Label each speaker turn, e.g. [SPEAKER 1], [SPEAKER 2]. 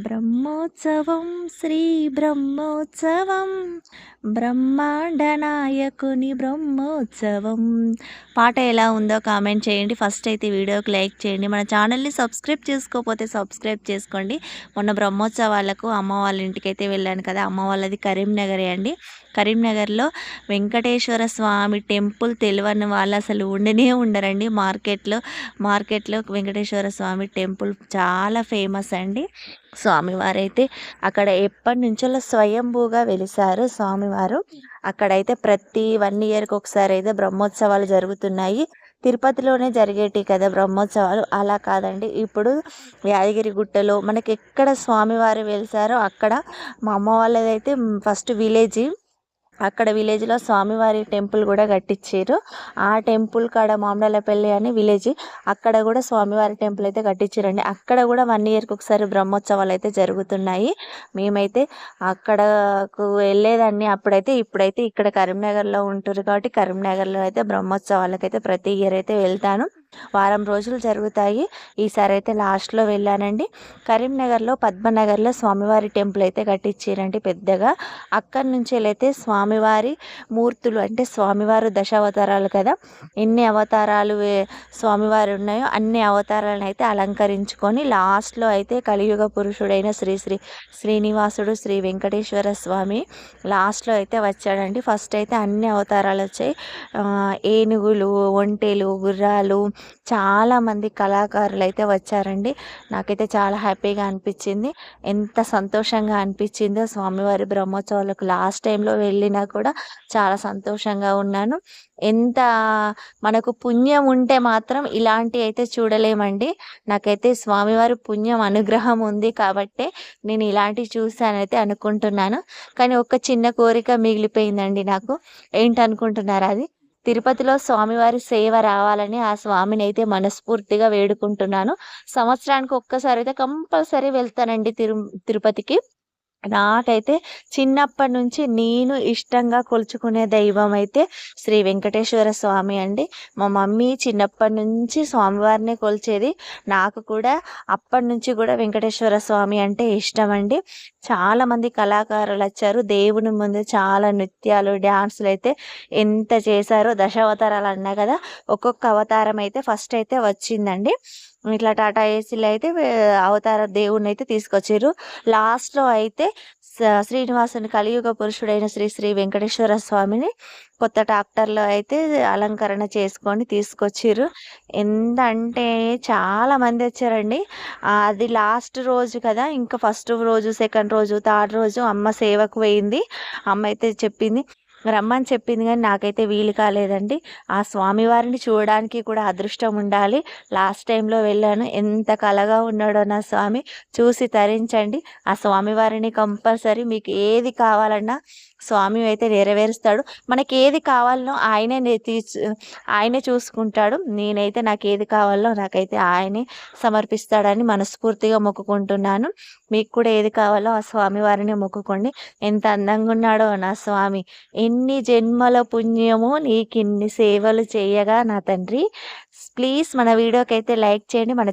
[SPEAKER 1] బ్రహ్మోత్సవం శ్రీ బ్రహ్మోత్సవం. బ్రహ్మాండ నాయకుని బ్రహ్మోత్సవం. పాట ఎలా ఉందో కామెంట్ చేయండి. ఫస్ట్ అయితే వీడియోకి లైక్ చేయండి. మన ఛానల్ని సబ్స్క్రైబ్ చేసుకోకపోతే సబ్స్క్రైబ్ చేసుకోండి. మొన్న బ్రహ్మోత్సవాలకు అమ్మ వాళ్ళ ఇంటికి అయితే వెళ్ళాను కదా. అమ్మ వాళ్ళది కరీంనగరే అండి. కరీంనగర్లో వెంకటేశ్వర స్వామి టెంపుల్ తెలియని వాళ్ళు అసలు ఉండనే ఉండరండి. మార్కెట్లో మార్కెట్లో వెంకటేశ్వర స్వామి టెంపుల్ చాలా ఫేమస్ అండి. స్వామివారైతే అక్కడ ఎప్పటి నుంచో స్వయంభూగా వెలిసారు స్వామివారు. అక్కడైతే ప్రతి వన్ ఇయర్కి ఒకసారి అయితే బ్రహ్మోత్సవాలు జరుగుతున్నాయి. తిరుపతిలోనే జరిగేటి కదా బ్రహ్మోత్సవాలు? అలా కాదండి. ఇప్పుడు యాదగిరి గుట్టలో మనకి ఎక్కడ స్వామివారు వెలిసారో అక్కడ మా అమ్మ వాళ్ళదైతే ఫస్ట్ విలేజ్. అక్కడ విలేజ్లో స్వామివారి టెంపుల్ కూడా కట్టించారు ఆ టెంపుల్ కాడ మామలపల్లి అని విలేజ్ అక్కడ కూడా స్వామివారి టెంపుల్ అయితే కట్టించారండి అక్కడ కూడా వన్ ఇయర్కి ఒకసారి బ్రహ్మోత్సవాలు అయితే జరుగుతున్నాయి. మేమైతే అక్కడకు వెళ్ళేదాన్ని అప్పుడైతే ఇప్పుడైతే ఇక్కడ కరీంనగర్లో ఉంటారు కాబట్టి కరీంనగర్లో అయితే బ్రహ్మోత్సవాలకైతే ప్రతి ఇయర్ అయితే వెళ్తాను. వారం రోజులు జరుగుతాయి. ఈసారి అయితే లాస్ట్లో వెళ్ళానండి. కరీంనగర్లో పద్మనగర్లో స్వామివారి టెంపుల్ అయితే కట్టించారండి పెద్దగా. అక్కడి నుంచి అయితే స్వామివారి మూర్తులు అంటే స్వామివారు దశావతారాలు కదా. ఎన్ని అవతారాలు స్వామివారు ఉన్నాయో అన్ని అవతారాలను అయితే అలంకరించుకొని లాస్ట్లో అయితే కలియుగ పురుషుడైన శ్రీ శ్రీ శ్రీనివాసుడు శ్రీ వెంకటేశ్వర స్వామి లాస్ట్లో అయితే వచ్చాడండి. ఫస్ట్ అయితే అన్ని అవతారాలు వచ్చాయి. ఏనుగులు ఒంటెలు గుర్రాలు చాలామంది కళాకారులు అయితే వచ్చారండి. నాకైతే చాలా హ్యాపీగా అనిపించింది. ఎంత సంతోషంగా అనిపించిందో స్వామివారి బ్రహ్మోత్సవాలకు లాస్ట్ టైంలో వెళ్ళినా కూడా చాలా సంతోషంగా ఉన్నాను. ఎంత మనకు పుణ్యం ఉంటే మాత్రం ఇలాంటి అయితే చూడలేమండి. నాకైతే స్వామివారి పుణ్యం అనుగ్రహం ఉంది కాబట్టే నేను ఇలాంటివి చూసానైతే అనుకుంటున్నాను. కానీ ఒక చిన్న కోరిక మిగిలిపోయిందండి నాకు. ఏంటనుకుంటున్నారు అది? తిరుపతిలో స్వామివారి సేవ రావాలని ఆ స్వామిని అయితే మనస్ఫూర్తిగా వేడుకుంటున్నాను. సంవత్సరానికి ఒక్కసారి అయితే కంపల్సరీ వెళ్తానండి తిరు తిరుపతికి. నాకైతే చిన్నప్పటి నుంచి నేను ఇష్టంగా కొలుచుకునే దైవం అయితే శ్రీ వెంకటేశ్వర స్వామి అండి. మా మమ్మీ చిన్నప్పటి నుంచి స్వామివారిని కొలిచేది. నాకు కూడా అప్పటి నుంచి కూడా వెంకటేశ్వర స్వామి అంటే ఇష్టం అండి చాలామంది కళాకారులు వచ్చారు. దేవుని ముందు చాలా నృత్యాలు డ్యాన్సులు అయితే ఎంత చేశారో దశావతారాలు అన్నా కదా ఒక్కొక్క అవతారం అయితే ఫస్ట్ అయితే వచ్చిందండి. ఇట్లా టాటా ఏసీలో అయితే అవతార దేవుణ్ణి అయితే తీసుకొచ్చారు. లాస్ట్లో అయితే శ్రీనివాసుని కలియుగ పురుషుడైన శ్రీ శ్రీ వెంకటేశ్వర స్వామిని కొత్త ట్రాక్టర్లో అయితే అలంకరణ చేసుకొని తీసుకొచ్చారు. ఎంత అంటే చాలా మంది వచ్చారండి. అది లాస్ట్ రోజు కదా ఇంకా ఫస్ట్ రోజు సెకండ్ రోజు థర్డ్ రోజు అమ్మ సేవకు పోయింది. అమ్మ అయితే చెప్పింది రమ్మని చెప్పింది కానీ నాకైతే వీలు కాలేదండి. ఆ స్వామివారిని చూడడానికి కూడా అదృష్టం ఉండాలి. లాస్ట్ టైంలో వెళ్ళాను. ఎంత కలగా ఉన్నాడో నా స్వామి. చూసి తరించండి. ఆ స్వామివారిని కంపల్సరీ మీకు ఏది కావాలన్నా స్వామి అయితే నెరవేరుస్తాడు. మనకి ఏది కావాలనో ఆయనే ఆయనే చూసుకుంటాడు. నేనైతే నాకు ఏది కావాలో నాకైతే ఆయనే సమర్పిస్తాడని మనస్ఫూర్తిగా మొక్కుకుంటున్నాను. మీకు కూడా ఏది కావాలో ఆ స్వామి వారిని మొక్కుకోండి. ఎంత అందంగా ఉన్నాడో నా స్వామి. ఎన్ని జన్మల పుణ్యమో నీకు ఇన్ని సేవలు చేయగా నా తండ్రి. ప్లీజ్ మన వీడియోకి అయితే లైక్ చేయండి. మన